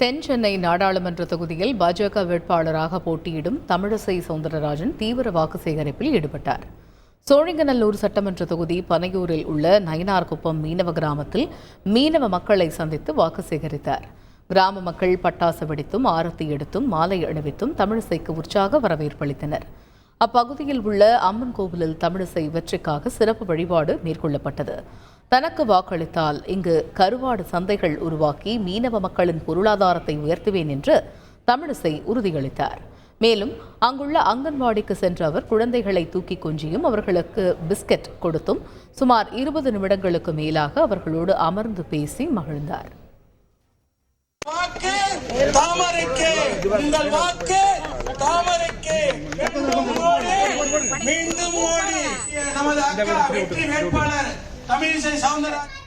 தென் சென்னை நாடாளுமன்ற தொகுதியில் பாஜக வேட்பாளராக போட்டியிடும் தமிழிசை சவுந்தரராஜன் தீவிர வாக்கு சேகரிப்பில் ஈடுபட்டார். சோழிங்கநல்லூர் சட்டமன்ற தொகுதி பனையூரில் உள்ள நயினார்குப்பம் மீனவ கிராமத்தில் மீனவ மக்களை சந்தித்து வாக்கு சேகரித்தார். கிராம மக்கள் பட்டாசு வெடித்தும் ஆரத்தி எடுத்தும் மாலை அணிவித்தும் தமிழிசைக்கு உற்சாக வரவேற்பளித்தனர் அப்பகுதியில் உள்ள அம்மன் கோவிலில் தமிழிசை வெற்றிக்காக சிறப்பு வழிபாடு மேற்கொள்ளப்பட்டது. தனக்கு வாக்களித்தால் இங்கு கருவாடு சந்தைகள் உருவாக்கி மீனவ மக்களின் பொருளாதாரத்தை உயர்த்துவேன் என்று தமிழிசை உறுதியளித்தார். மேலும் அங்குள்ள அங்கன்வாடிக்கு சென்ற அவர் குழந்தைகளை தூக்கி கொஞ்சியும் அவர்களுக்கு பிஸ்கட் கொடுத்தும் சுமார் இருபது நிமிடங்களுக்கு மேலாக அவர்களோடு அமர்ந்து பேசி மகிழ்ந்தார். வாக்கு தாமரைக்கு. உங்கள் வாக்கு தாமரை மீண்டும் மோடி நமது அக்கா வெற்றி வேட்பாளர் தமிழிசை சவுந்தரராஜன்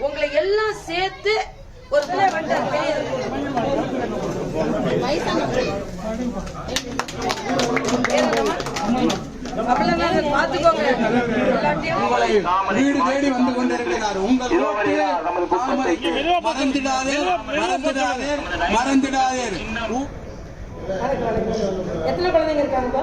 உங்களை எல்லாம் சேர்த்து ஒரு பிள்ளை வந்தார் வீடு தேடி வந்து கொண்டிருக்கிறார். உங்கள் மறந்துடாதே மறந்துடாதே மறந்துடாதே. எத்தனை குழந்தைங்க இருக்காங்கப்பா